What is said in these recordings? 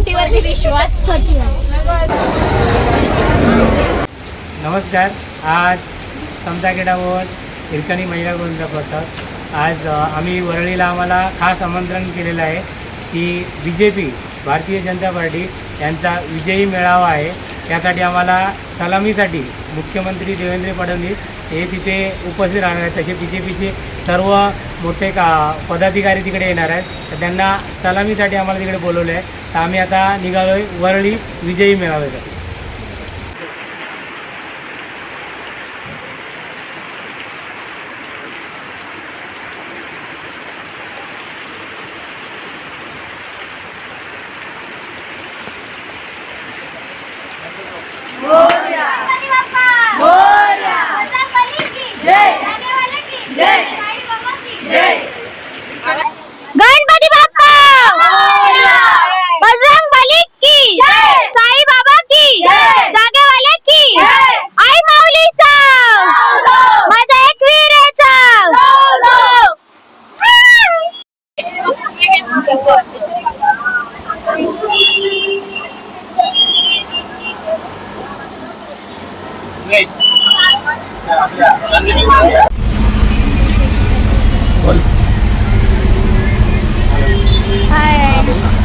छोटीवरती विश्वास. छोटीवर नमस्कार. आज समजागेडावर हिरकणी महिला गोविंद प्रसाद. आज आम्ही वरळीला आम्हाला खास आमंत्रण केलेलं आहे की B J P Bharatiya Janata party यांचा विजयी मेळावा आहे. त्यासाठी आम्हाला सलामीसाठी मुख्यमंत्री देवेंद्र फडणवीस हे तिथे उपस्थित राहणार आहेत. तसे बी जे पीचे सर्व मोठे का पदाधिकारी तिकडे येणार आहेत. तर त्यांना सलामीसाठी आम्हाला तिकडे बोलवलं आहे तर आम्ही आता निघालो आहे वरळी विजयी मेळाव्यासाठी. Hi.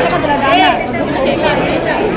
Eh, kita kan jalan-jalan. Gitu.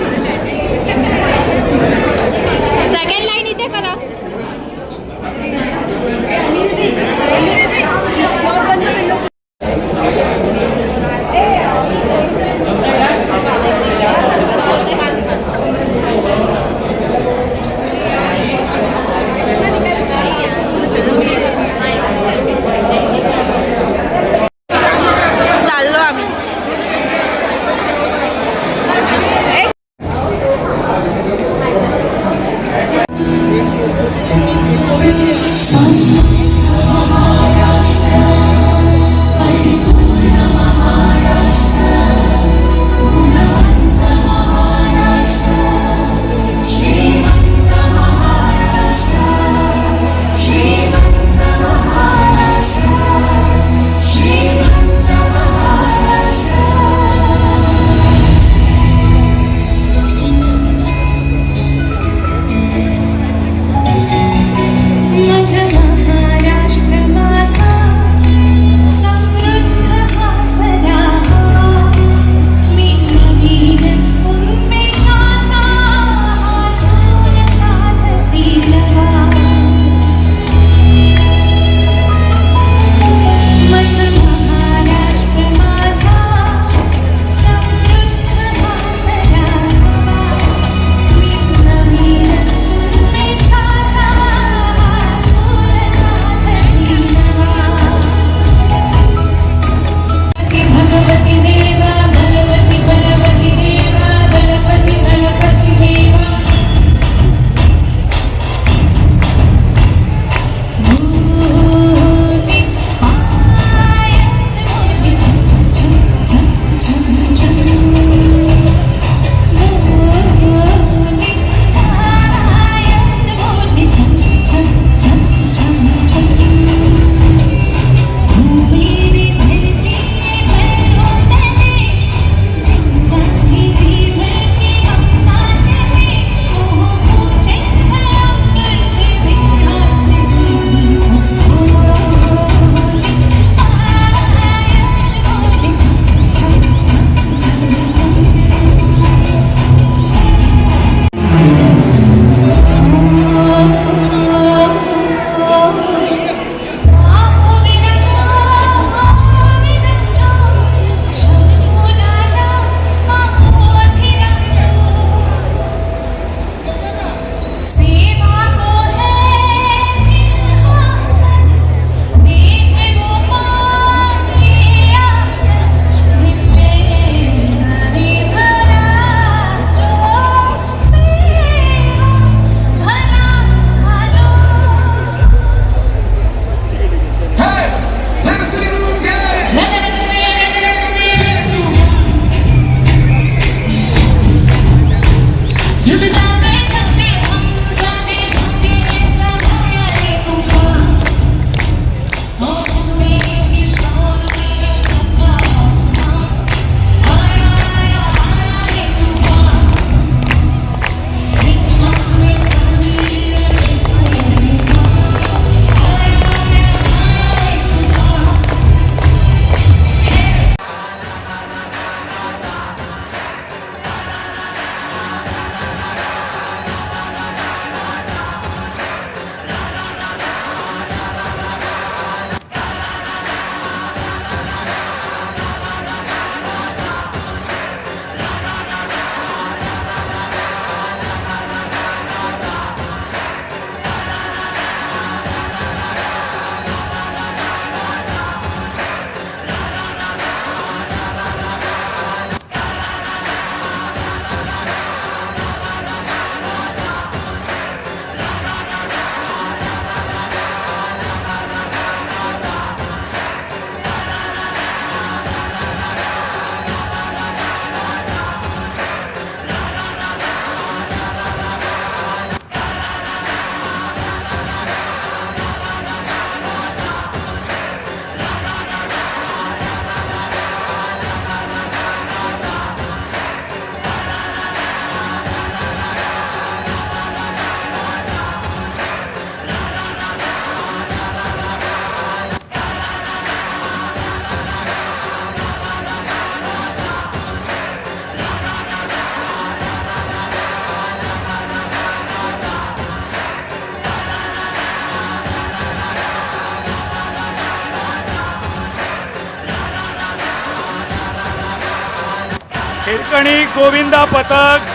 ठिकाणी गोविंदा पथक.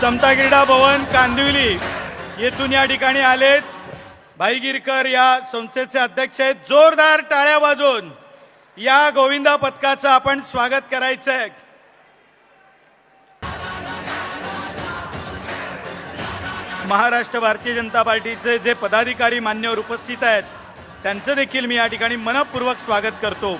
समता क्रीडा भवन कांदिवली येथून या ठिकाणी आलेत. भाई गिरकर या संस्थेचे अध्यक्ष आहेत. जोरदार टाळ्या वाजवून या गोविंदा पथकाचं आपण स्वागत करायचं आहे महाराष्ट्र भारतीय जनता पार्टीचे जे पदाधिकारी मान्यवर उपस्थित आहेत त्यांचं देखील मी या ठिकाणी मनपूर्वक स्वागत करतो.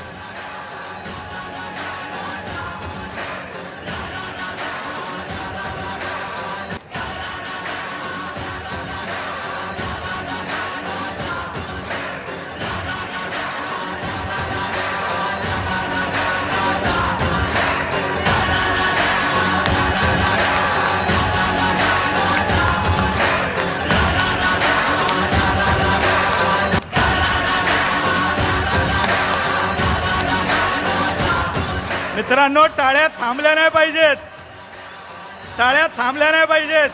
मित्रांनो टाळ्या थांबल्या नाही पाहिजेत. टाळ्या थांबल्या नाही पाहिजेत.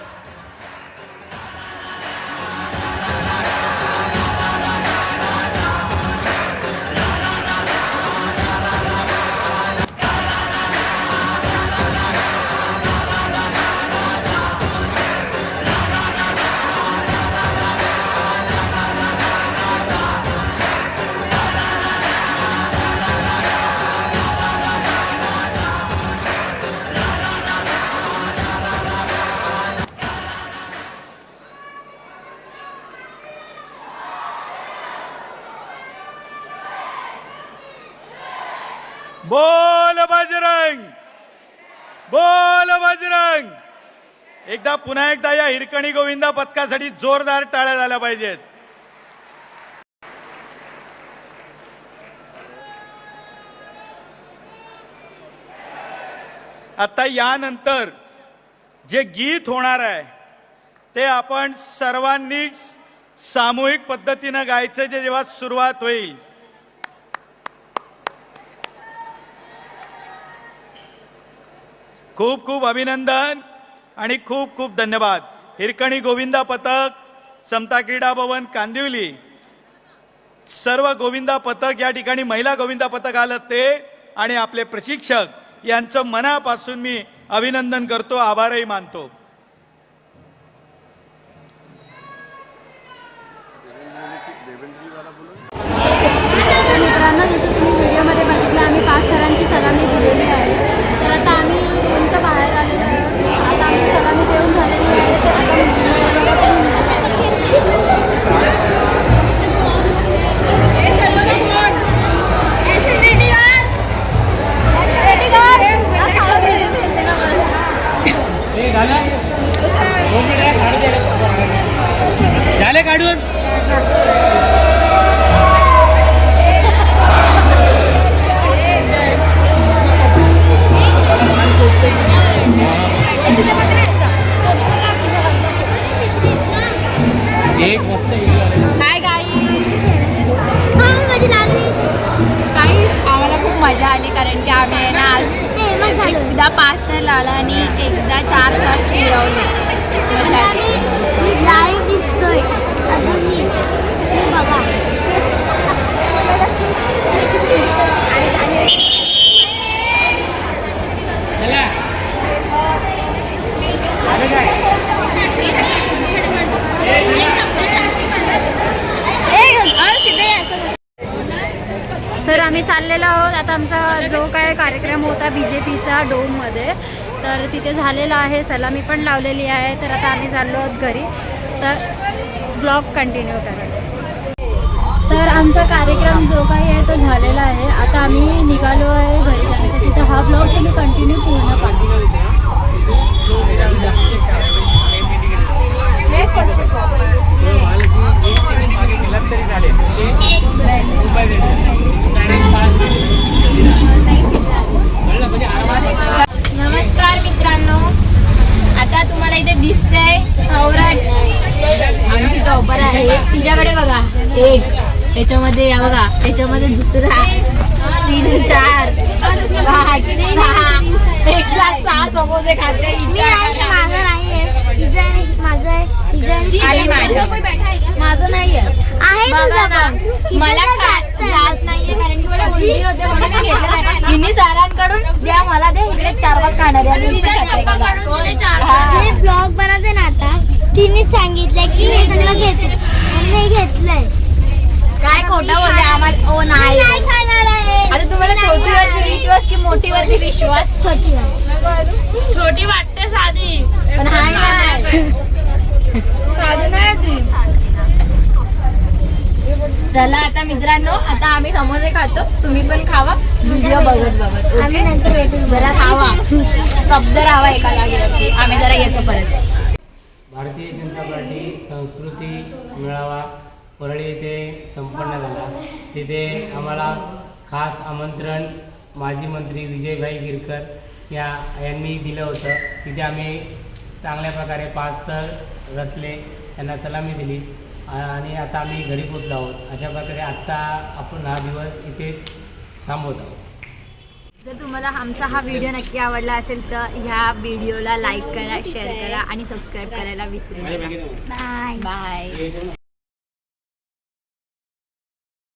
बोल बजरंग. बोल बजरंग. एकदा पुन्हा एकदा या हिरकणी गोविंदा पथकासाठी जोरदार टाळ्या झाल्या पाहिजेत. आता यानंतर जे गीत होणार आहे ते आपण सर्वांनी सामूहिक पद्धतीनं गायचं जे जेव्हा सुरुवात होईल. खूप खूप अभिनंदन आणि खूप खूप धन्यवाद. हिरकणी गोविंदा पथक समता क्रीडा भवन कांदिवली. सर्व गोविंदा पथक या ठिकाणी महिला गोविंदा पथक आलं ते आणि आपले प्रशिक्षक यांचं मनापासून मी अभिनंदन करतो आभारही मानतो. आली. लाईव्ह दिसतोय. अजूनही. बघा. तर आम्ही चाललेलो आहोत. आता आमचा जो काय कार्यक्रम होता बी जे पीचा डोममध्ये. तर तिथे झालेलं आहे सलामी पण लावलेली आहे. तर आता आम्ही चाललो आहोत घरी. तर ब्लॉग कंटिन्यू करा. तर आमचा कार्यक्रम जो काही आहे तो झालेला आहे आता आम्ही निघालो आहे घरी जाण्यासाठी तर हा ब्लॉग तुम्ही कंटिन्यू पूर्ण पाहा केलं तरी चालेल ते मुंबई डायरेक्ट पाच कळलं म्हणजे आरामात नमस्कार मित्रांनो आता तुम्हाला इथे दिसतंय औरत आमची टॉपर आहे तिच्याकडे बघा एक त्याच्यामध्ये या बघा त्याच्यामध्ये दुसरा. तीन चार पाच सहा. सहा समोसे खाते माझं नाही आहे. माझं नाही. ना, मला तर खा- जास्त जात नाहीये कारण की मला उलटी होते म्हणून मी घेतलं नाही. हिनी सरांकडून द्या मला दे इकडे चार पाच खाणार आहे आणि इथे खाणार जे ब्लॉग बनवते ना आता तिने सांगितलं की हे सगळं घेतलं घेतलंय. काय खोटा बोलते आम्हाला? ओ नाही नाही खाणार आहे आता तुम्हाला छोटीवरती विश्वास की मोठीवरती विश्वास. छोटी छोटी वाटते साधी. पण हाय साधी नाही ती. चला आता मित्रांनो आता आम्ही समोसे खातो. तुम्ही पण खावा. व्हिडिओ बघत बघत आम्ही ओके? नंतर भेटू. जरा खावा शब्द राहावा एका जागेवरती. आम्ही जरा येतो परत. भारतीय जनता पार्टी संस्कृती मेळावा परळी येथे संपन्न झाला. तिथे आम्हाला खास आमंत्रण माजी मंत्री विजयभाई गिरकर या यांनी दिलं होतं. तिथे आम्ही चांगल्या प्रकारे पाच तर रचले त्यांना सलामी दिली आणि आता आम्ही घरी पोचलो आहोत. अशा प्रकारे आजचा आपण हा दिवस इथे थांबवत आहोत. जर तुम्हाला आमचा हा व्हिडिओ नक्की आवडला असेल तर ह्या व्हिडिओला लाईक करा शेअर करा आणि सबस्क्राईब करायला विसरू नका. बाय. बाय.